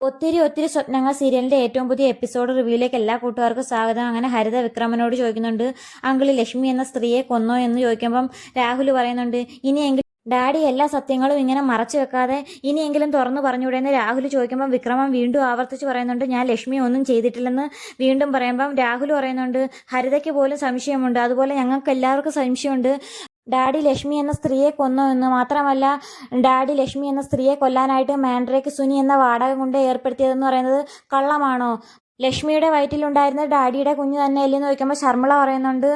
ഒത്തിരി ഒത്തിരി സ്വപ്നങ്ങൾ സീരിയലിന്റെ ഏറ്റവും പുതിയ എപ്പിസോഡ് റിവ്യൂയിലേക്ക് എല്ലാ കൂട്ടുകാർക്കും സ്വാഗതം. അങ്ങനെ ഹരിത വിക്രമനോട് ചോദിക്കുന്നുണ്ട് അങ്കിൾ ലക്ഷ്മി എന്ന സ്ത്രീയെ കൊന്നോ? എന്ന് ചോദിക്കുമ്പം രാഹുൽ പറയുന്നുണ്ട് ഇനിയെങ്കിലും ഡാഡി എല്ലാ സത്യങ്ങളും ഇങ്ങനെ മറച്ചു വെക്കാതെ ഇനിയെങ്കിലും തുറന്നു പറഞ്ഞുകൂടെയെന്ന് രാഹുൽ ചോദിക്കുമ്പം വിക്രമം വീണ്ടും ആവർത്തിച്ച് പറയുന്നുണ്ട് ഞാൻ ലക്ഷ്മി ഒന്നും ചെയ്തിട്ടില്ലെന്ന്. വീണ്ടും പറയുമ്പം രാഹുൽ പറയുന്നുണ്ട് ഹരിതയ്ക്ക് പോലും സംശയമുണ്ട്. അതുപോലെ ഞങ്ങൾക്ക് എല്ലാവർക്കും സംശയമുണ്ട്. ഡാഡി ലക്ഷ്മി എന്ന സ്ത്രീയെ കൊന്നു എന്ന് മാത്രമല്ല ഡാഡി ലക്ഷ്മി എന്ന സ്ത്രീയെ കൊല്ലാനായിട്ട് മാൻഡ്രേക്ക് സുനി എന്ന വാടക കൊണ്ട് ഏർപ്പെടുത്തിയതെന്ന് പറയുന്നത് കള്ളമാണോ? ലക്ഷ്മിയുടെ വയറ്റിലുണ്ടായിരുന്ന ഡാഡിയുടെ കുഞ്ഞ് തന്നെ അല്ലെന്ന് ചോദിക്കുമ്പോൾ ശർമ്മള പറയുന്നുണ്ട്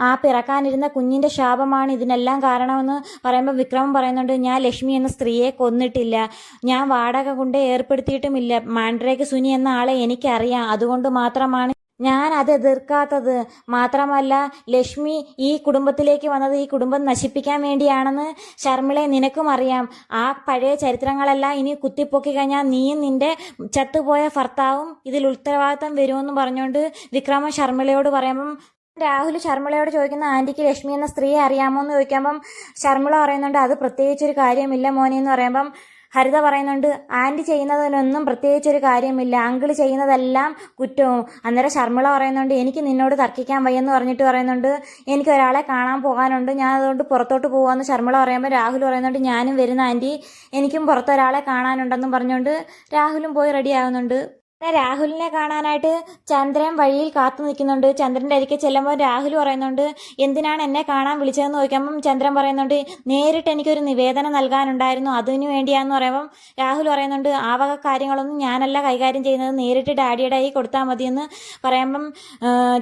ആ പിറക്കാനിരുന്ന കുഞ്ഞിന്റെ ശാപമാണ് ഇതിനെല്ലാം കാരണമെന്ന് പറയുമ്പോൾ വിക്രമം പറയുന്നുണ്ട് ഞാൻ ലക്ഷ്മി എന്ന സ്ത്രീയെ കൊന്നിട്ടില്ല. ഞാൻ വാടക കൊണ്ട് ഏർപ്പെടുത്തിയിട്ടുമില്ല. മാൻഡ്രേക്ക് സുനി എന്ന ആളെ എനിക്കറിയാം. അതുകൊണ്ട് മാത്രമാണ് ഞാൻ അത് എതിർക്കാത്തത് മാത്രമല്ല ലക്ഷ്മി ഈ കുടുംബത്തിലേക്ക് വന്നത് ഈ കുടുംബം നശിപ്പിക്കാൻ വേണ്ടിയാണെന്ന് ശർമ്മിളെ നിനക്കും അറിയാം. ആ പഴയ ചരിത്രങ്ങളെല്ലാം ഇനി കുത്തിപ്പൊക്കി കഴിഞ്ഞാൽ നീയും നിന്റെ ചത്തുപോയ ഭർത്താവും ഇതിൽ ഉത്തരവാദിത്തം വരുമെന്ന് പറഞ്ഞുകൊണ്ട് വിക്രമൻ ശർമ്മിളയോട് പറയുമ്പം രാഹുൽ ശർമ്മിളയോട് ചോദിക്കുന്ന ആന്റിക്ക് ലക്ഷ്മി എന്ന സ്ത്രീയെ അറിയാമോ എന്ന് ചോദിക്കുമ്പം ശർമ്മിള പറയുന്നുണ്ട് അത് പ്രത്യേകിച്ചൊരു കാര്യമില്ല മോനെ എന്ന് പറയുമ്പം ഹരിത പറയുന്നുണ്ട് ആന്റി ചെയ്യുന്നതിനൊന്നും പ്രത്യേകിച്ചൊരു കാര്യമില്ല. അങ്കിൾ ചെയ്യുന്നതെല്ലാം കുറ്റവും. അന്നേരം ശർമ്മിള പറയുന്നുണ്ട് എനിക്ക് നിന്നോട് തർക്കിക്കാൻ വയ്യെന്ന് പറഞ്ഞിട്ട് പറയുന്നുണ്ട്. എനിക്ക് ഒരാളെ കാണാൻ പോകാനുണ്ട്. ഞാൻ അതുകൊണ്ട് പുറത്തോട്ട് പോകാമെന്ന് ശർമ്മിള പറയുമ്പോൾ രാഹുൽ പറയുന്നുണ്ട് ഞാനും വരുന്ന ആന്റി എനിക്കും പുറത്തൊരാളെ കാണാനുണ്ടെന്നും പറഞ്ഞുകൊണ്ട് രാഹുലും പോയി റെഡി ആകുന്നുണ്ട് രാഹുലിനെ കാണാനായിട്ട് ചന്ദ്രൻ വഴിയിൽ കാത്തു നിൽക്കുന്നുണ്ട്. ചന്ദ്രന്റെ അരികെ ചെല്ലുമ്പോൾ രാഹുൽ പറയുന്നുണ്ട് എന്തിനാണ് എന്നെ കാണാൻ വിളിച്ചതെന്ന് ചോദിക്കുമ്പം ചന്ദ്രൻ പറയുന്നുണ്ട് നേരിട്ട് എനിക്കൊരു നിവേദനം നൽകാനുണ്ടായിരുന്നു. അതിനു വേണ്ടിയാന്ന് പറയുമ്പം രാഹുൽ പറയുന്നുണ്ട് ആ വക കാര്യങ്ങളൊന്നും ഞാനല്ല കൈകാര്യം ചെയ്യുന്നത്. നേരിട്ട് ഡാഡിയുടെ കൈ കൊടുത്താൽ മതിയെന്ന് പറയുമ്പം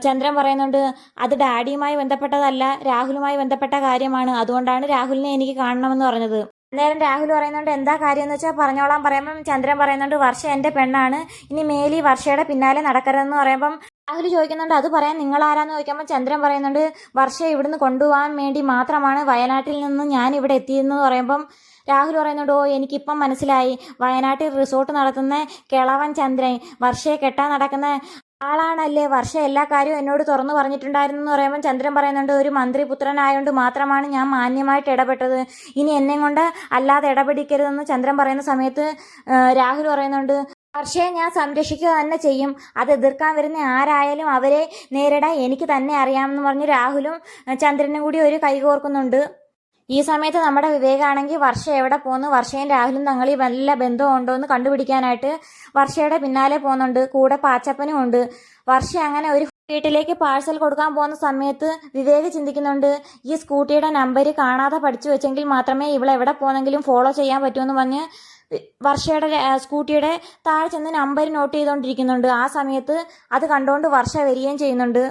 ചന്ദ്രൻ പറയുന്നുണ്ട് അത് ഡാഡിയുമായി ബന്ധപ്പെട്ടതല്ല രാഹുലുമായി ബന്ധപ്പെട്ട കാര്യമാണ്. അതുകൊണ്ടാണ് രാഹുലിനെ എനിക്ക് കാണണമെന്ന് പറഞ്ഞത്. അന്നേരം രാഹുൽ പറയുന്നുണ്ട് എന്താ കാര്യം എന്ന് വെച്ചാൽ പറഞ്ഞോളാം. പറയുമ്പം ചന്ദ്രൻ പറയുന്നുണ്ട് വർഷ എന്റെ പെണ്ണാണ്. ഇനി മേലി വർഷയുടെ പിന്നാലെ നടക്കരുതെന്ന് പറയുമ്പം രാഹുൽ ചോദിക്കുന്നുണ്ട് അത് പറയാൻ നിങ്ങൾ ആരാന്ന്? ചോദിക്കുമ്പോൾ ചന്ദ്രൻ പറയുന്നുണ്ട് വർഷ ഇവിടുന്ന് കൊണ്ടുപോകാൻ വേണ്ടി മാത്രമാണ് വയനാട്ടിൽ നിന്ന് ഞാൻ ഇവിടെ എത്തിയെന്ന് പറയുമ്പം രാഹുൽ പറയുന്നുണ്ട് ഓ എനിക്കിപ്പം മനസ്സിലായി. വയനാട്ടിൽ റിസോർട്ട് നടത്തുന്ന കിളവൻ ചന്ദ്രൻ വർഷയെ കെട്ടാൻ നടക്കുന്ന ആളാണല്ലേ? വർഷ എല്ലാ കാര്യവും എന്നോട് തുറന്നു പറഞ്ഞിട്ടുണ്ടായിരുന്നു എന്ന് പറയുമ്പോൾ ചന്ദ്രൻ പറയുന്നുണ്ട് ഒരു മന്ത്രിപുത്രനായതുകൊണ്ട് മാത്രമാണ് ഞാൻ മാന്യമായിട്ട് ഇടപെട്ടത്. ഇനി എന്നെ കൊണ്ട് അല്ലാതെ ഇടപെടിക്കരുതെന്ന് ചന്ദ്രൻ പറയുന്ന സമയത്ത് രാഹുൽ പറയുന്നുണ്ട് പക്ഷേ ഞാൻ സംരക്ഷിക്കുക തന്നെ ചെയ്യും. അത് എതിർക്കാൻ വരുന്ന ആരായാലും അവരെ നേരിടാൻ എനിക്ക് തന്നെ അറിയാമെന്ന് പറഞ്ഞ് രാഹുലും ചന്ദ്രനും കൂടി ഒരു കൈകോർക്കുന്നുണ്ട്. ഈ സമയത്ത് നമ്മുടെ വിവേകാണെങ്കിൽ വർഷ എവിടെ പോകുന്നു വർഷയും രാഹുലും തങ്ങളിൽ വല്ല ബന്ധവും ഉണ്ടോ എന്ന് കണ്ടുപിടിക്കാനായിട്ട് വർഷയുടെ പിന്നാലെ പോകുന്നുണ്ട്. കൂടെ പാച്ചപ്പനും ഉണ്ട്. വർഷ അങ്ങനെ ഒരു വീട്ടിലേക്ക് പാഴ്സൽ കൊടുക്കാൻ പോകുന്ന സമയത്ത് വിവേക് ചിന്തിക്കുന്നുണ്ട് ഈ സ്കൂട്ടിയുടെ നമ്പർ കാണാതെ പഠിച്ചു വെച്ചെങ്കിൽ മാത്രമേ ഇവളെവിടെ പോകുന്നെങ്കിലും ഫോളോ ചെയ്യാൻ പറ്റുമെന്ന് പറഞ്ഞ് വർഷയുടെ സ്കൂട്ടിയുടെ താഴെ ചെന്ന് നമ്പർ നോട്ട് ചെയ്തുകൊണ്ടിരിക്കുന്നുണ്ട് ആ സമയത്ത് അത് കണ്ടുകൊണ്ട് വർഷ വരികയും ചെയ്യുന്നുണ്ട്.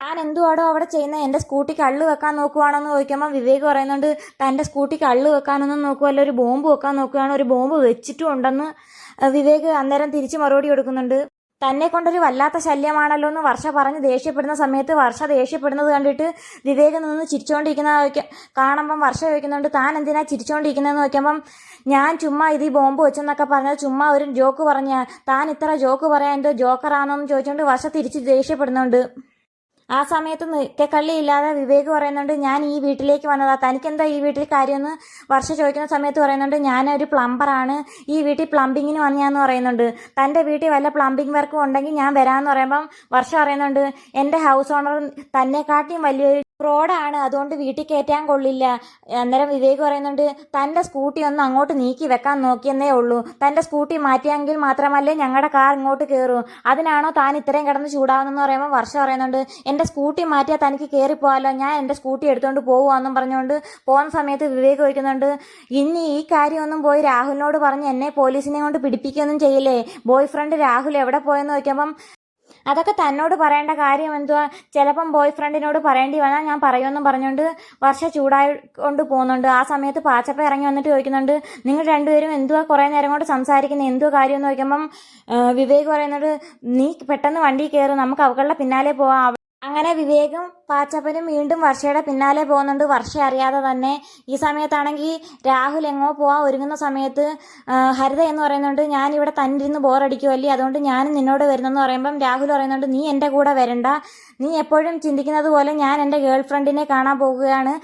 ഞാൻ എന്തുവാടോ അവിടെ ചെയ്യുന്നത് എന്റെ സ്കൂട്ടിക്ക് അള്ളു വെക്കാൻ നോക്കുവാണെന്ന് ചോദിക്കുമ്പോൾ വിവേക് പറയുന്നുണ്ട് തന്റെ സ്കൂട്ടിക്ക് അള്ളു വെക്കാനൊന്നും നോക്കുമല്ല ഒരു ബോംബ് വെക്കാൻ നോക്കുകയാണ് ഒരു ബോംബ് വെച്ചിട്ടും ഉണ്ടെന്ന് വിവേക് അന്നേരം തിരിച്ച് മറുപടി കൊടുക്കുന്നുണ്ട്. തന്നെ കൊണ്ടൊരു വല്ലാത്ത ശല്യമാണല്ലോ എന്ന് വർഷ പറഞ്ഞ് ദേഷ്യപ്പെടുന്ന സമയത്ത് വർഷ ദേഷ്യപ്പെടുന്നത് കണ്ടിട്ട് വിവേക് നിന്ന് ചിരിച്ചുകൊണ്ടിരിക്കുന്ന കാണുമ്പം വർഷ ചോദിക്കുന്നുണ്ട് താൻ എന്തിനാ ചിരിച്ചുകൊണ്ടിരിക്കുന്നതെന്ന് നോക്കുമ്പം ഞാൻ ചുമ്മാ ഇത് ഈ ബോംബ് വെച്ചെന്നൊക്കെ പറഞ്ഞത് ചുമ്മാ ഒരു ജോക്ക് പറഞ്ഞ താൻ ഇത്ര ജോക്ക് പറയാൻ എന്തോ ജോക്കറാണോ എന്ന് ചോദിച്ചുകൊണ്ട് വർഷ തിരിച്ച് ദേഷ്യപ്പെടുന്നുണ്ട്. ആ സമയത്ത് നിൽക്കക്കള്ളിയില്ലാതെ വിവേക് പറയുന്നുണ്ട് ഞാൻ ഈ വീട്ടിലേക്ക് വന്നതാ. തനിക്കെന്താ ഈ വീട്ടിൽ കാര്യമെന്ന് വർഷ ചോദിക്കുന്ന സമയത്ത് പറയുന്നുണ്ട് ഞാനൊരു പ്ലംബറാണ് ഈ വീട്ടിൽ പ്ലംബിങ്ങിന് വന്നയാന്ന് പറയുന്നുണ്ട്. തന്റെ വീട്ടിൽ വല്ല പ്ലംബിംഗ് വർക്കും ഉണ്ടെങ്കിൽ ഞാൻ വരാമെന്ന് പറയുമ്പം വർഷ പറയുന്നുണ്ട് എന്റെ ഹൗസ് ഓണർ തന്നെക്കാട്ടിയും വലിയൊരു ഫ്രോഡാണ് അതുകൊണ്ട് വീട്ടിൽ കയറ്റാൻ കൊള്ളില്ല. അന്നേരം വിവേക് പറയുന്നുണ്ട് തന്റെ സ്കൂട്ടി ഒന്ന് അങ്ങോട്ട് നീക്കി വെക്കാൻ നോക്കിയെന്നേ ഉള്ളൂ. തന്റെ സ്കൂട്ടി മാറ്റിയെങ്കിൽ മാത്രമല്ലേ ഞങ്ങളുടെ കാർ ഇങ്ങോട്ട് കയറൂ അതിനാണോ താൻ ഇത്രയും കിടന്ന് ചൂടാവുന്നെന്ന് പറയുമ്പോൾ വർഷ പറയുന്നുണ്ട് എന്റെ സ്കൂട്ടി മാറ്റിയാൽ തനിക്ക് കയറിപ്പോവാലോ ഞാൻ എന്റെ സ്കൂട്ടി എടുത്തുകൊണ്ട് പോകുവാന്നും പറഞ്ഞുകൊണ്ട് പോകുന്ന സമയത്ത് വിവേക് ചോദിക്കുന്നുണ്ട് ഇനി ഈ കാര്യമൊന്നും പോയി രാഹുലിനോട് പറഞ്ഞ് എന്നെ പോലീസിനെ കൊണ്ട് പിടിപ്പിക്കുകയൊന്നും ചെയ്യില്ലേ? ബോയ് ഫ്രണ്ട് രാഹുൽ എവിടെ പോയെന്ന് ചോദിക്കുമ്പം അതൊക്കെ തന്നോട് പറയേണ്ട കാര്യം എന്തുവാ? ചിലപ്പം ബോയ് ഫ്രണ്ടിനോട് പറയേണ്ടി വന്നാൽ ഞാൻ പറയുമെന്നും പറഞ്ഞുകൊണ്ട് വർഷ ചൂടായി കൊണ്ട് പോകുന്നുണ്ട്. ആ സമയത്ത് പാച്ചപ്പ ഇറങ്ങി വന്നിട്ട് ചോദിക്കുന്നുണ്ട് നിങ്ങൾ രണ്ടുപേരും എന്തുവാ കുറേ നേരം കൊണ്ട് സംസാരിക്കുന്നത് എന്തുവാ കാര്യം? എന്ന് ചോദിക്കുമ്പം വിവേക് പറയുന്നത് നീ പെട്ടെന്ന് വണ്ടി കയറും നമുക്ക് അവകളുടെ പിന്നാലെ പോവാം. അങ്ങനെ വിവേകും പാച്ചപ്പനും വീണ്ടും വർഷയുടെ പിന്നാലെ പോകുന്നുണ്ട്. വർഷ അറിയാതെ തന്നെ ഈ സമയത്താണെങ്കിൽ രാഹുൽ എങ്ങോ പോവാൻ ഒരുങ്ങുന്ന സമയത്ത് ഹരിത എന്ന് പറയുന്നുണ്ട് ഞാൻ ഇവിടെ തന്നിരുന്ന് ബോറടിക്കുമല്ലേ അതുകൊണ്ട് ഞാനും നിന്നോട് വരുന്നെന്ന് പറയുമ്പം രാഹുൽ പറയുന്നുണ്ട് നീ എന്റെ കൂടെ വരണ്ട. നീ എപ്പോഴും ചിന്തിക്കുന്നത് പോലെ ഞാൻ എന്റെ ഗേൾ ഫ്രണ്ടിനെ കാണാൻ പോകുകയാണ്.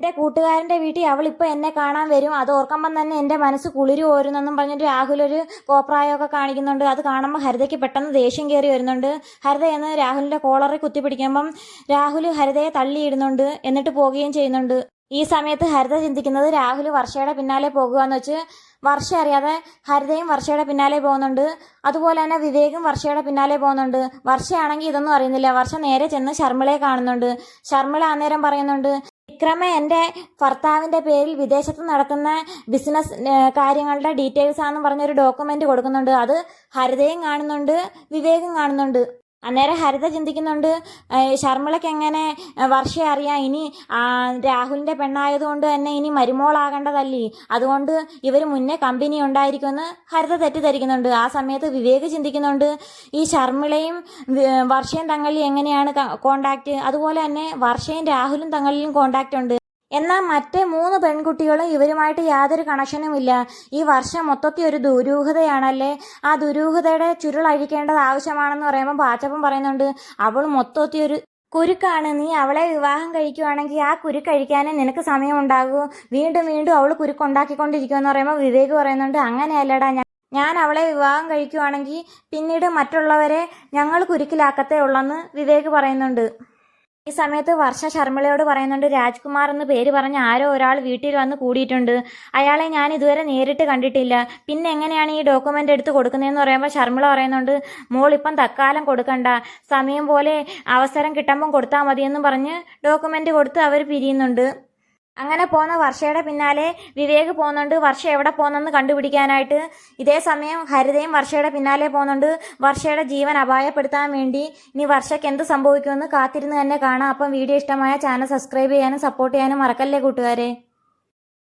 എന്റെ കൂട്ടുകാരന്റെ വീട്ടിൽ അവൾ ഇപ്പോൾ എന്നെ കാണാൻ വരും. അത് ഓർക്കുമ്പം തന്നെ എന്റെ മനസ്സ് കുളിരു ഓരുന്നെന്നും പറഞ്ഞിട്ട് രാഹുൽ ഒരു കോപ്രായമൊക്കെ കാണിക്കുന്നുണ്ട്. അത് കാണുമ്പോൾ ഹരിതയ്ക്ക് പെട്ടെന്ന് ദേഷ്യം കയറി വരുന്നുണ്ട്. ഹരിത എന്ന് രാഹുലിന്റെ കോളറിൽ കുത്തിപ്പിടിക്കുമ്പം രാഹുൽ ഹരിതയെ തള്ളിയിടുന്നുണ്ട്. എന്നിട്ട് പോവുകയും ചെയ്യുന്നുണ്ട്. ഈ സമയത്ത് ഹരിത ചിന്തിക്കുന്നത് രാഹുൽ വർഷയുടെ പിന്നാലെ പോകുകയെന്ന് വെച്ച് വർഷ അറിയാതെ ഹരിതയും വർഷയുടെ പിന്നാലെ പോകുന്നുണ്ട്. അതുപോലെ തന്നെ വിവേകും വർഷയുടെ പിന്നാലെ പോകുന്നുണ്ട്. വർഷയാണെങ്കിൽ ഇതൊന്നും അറിയുന്നില്ല. വർഷ നേരെ ചെന്ന് ശർമ്മിളയെ കാണുന്നുണ്ട്. ശർമ്മിള അന്നേരം പറയുന്നുണ്ട് വിക്രമ എന്റെ ഭർത്താവിന്റെ പേരിൽ വിദേശത്ത് നടത്തുന്ന ബിസിനസ് കാര്യങ്ങളുടെ ഡീറ്റെയിൽസ് ആണെന്ന് പറഞ്ഞൊരു ഡോക്യുമെന്റ് കൊടുക്കുന്നുണ്ട്. അത് ഹരിതയും കാണുന്നുണ്ട് വിവേകും കാണുന്നുണ്ട്. അന്നേരം ഹരിത ചിന്തിക്കുന്നുണ്ട് ശർമ്മിളയ്ക്ക് എങ്ങനെ വർഷയെ അറിയാം ഇനി രാഹുലിന്റെ പെണ്ണായതുകൊണ്ട് തന്നെ ഇനി മരുമോളാകേണ്ടതല്ലേ? അതുകൊണ്ട് ഇവർ മുന്നേ കമ്പനി ഉണ്ടായിരിക്കുമെന്ന് ഹരിത തെറ്റിദ്ധരിക്കുന്നുണ്ട്. ആ സമയത്ത് വിവേക് ചിന്തിക്കുന്നുണ്ട് ഈ ശർമ്മിളയും വർഷയും തങ്ങളിൽ എങ്ങനെയാണ് കോണ്ടാക്ട് അതുപോലെ തന്നെ വർഷയും രാഹുലും തങ്ങളിലും കോണ്ടാക്ട് ഉണ്ട്. എന്നാൽ മറ്റേ മൂന്ന് പെൺകുട്ടികളും ഇവരുമായിട്ട് യാതൊരു കണക്ഷനുമില്ല ഈ വർഷം മൊത്തത്തിൽ ഒരു ദുരൂഹതയാണല്ലേ? ആ ദുരൂഹതയുടെ ചുരുളഴിക്കേണ്ടത് ആവശ്യമാണെന്ന് പറയുമ്പോൾ പാച്ചപ്പൻ പറയുന്നുണ്ട് അവൾ മൊത്തത്തിൽ ഒരു കുരുക്കാണ്. നീ അവളെ വിവാഹം കഴിക്കുവാണെങ്കിൽ ആ കുരുക്കഴിക്കാനേ നിനക്ക് സമയമുണ്ടാകൂ. വീണ്ടും വീണ്ടും അവൾ കുരുക്കുണ്ടാക്കിക്കൊണ്ടിരിക്കുമെന്ന് പറയുമ്പോൾ വിവേക് പറയുന്നുണ്ട് അങ്ങനെയല്ലടാ ഞാൻ ഞാൻ അവളെ വിവാഹം കഴിക്കുവാണെങ്കിൽ പിന്നീട് മറ്റുള്ളവരെ ഞങ്ങൾ കുരുക്കിലാക്കത്തേ ഉള്ളെന്ന് വിവേക് പറയുന്നുണ്ട്. ഈ സമയത്ത് വർഷ ശർമ്മിളയോട് പറയുന്നുണ്ട് രാജ്കുമാർ എന്ന് പേര് പറഞ്ഞ ആരോ ഒരാൾ വീട്ടിൽ വന്ന് കൂടിയിട്ടുണ്ട്. അയാളെ ഞാൻ ഇതുവരെ നേരിട്ട് കണ്ടിട്ടില്ല. പിന്നെ എങ്ങനെയാണ് ഈ ഡോക്യുമെന്റ് എടുത്ത് കൊടുക്കുന്നതെന്ന് പറയുമ്പോൾ ശർമ്മിള പറയുന്നുണ്ട് മോൾ ഇപ്പം തക്കാലം കൊടുക്കണ്ട. സമയം പോലെ അവസരം കിട്ടുമ്പം കൊടുത്താൽ മതിയെന്നും പറഞ്ഞ് ഡോക്യുമെന്റ് കൊടുത്ത് അവർ പിരിയുന്നുണ്ട്. അങ്ങനെ പോകുന്ന വർഷയുടെ പിന്നാലെ വിവേക് പോകുന്നുണ്ട്. വർഷ എവിടെ പോകുന്നെന്ന് കണ്ടുപിടിക്കാനായിട്ട് ഇതേ സമയം ഹരിതയും വർഷയുടെ പിന്നാലെ പോകുന്നുണ്ട്. വർഷയുടെ ജീവൻ അപായപ്പെടുത്താൻ വേണ്ടി ഇനി വർഷയ്ക്ക് എന്ത് സംഭവിക്കുമെന്ന് കാത്തിരുന്ന് തന്നെ കാണാം. അപ്പം വീഡിയോ ഇഷ്ടമായ ചാനൽ സബ്സ്ക്രൈബ് ചെയ്യാനും സപ്പോർട്ട് ചെയ്യാനും മറക്കല്ലേ കൂട്ടുകാരെ.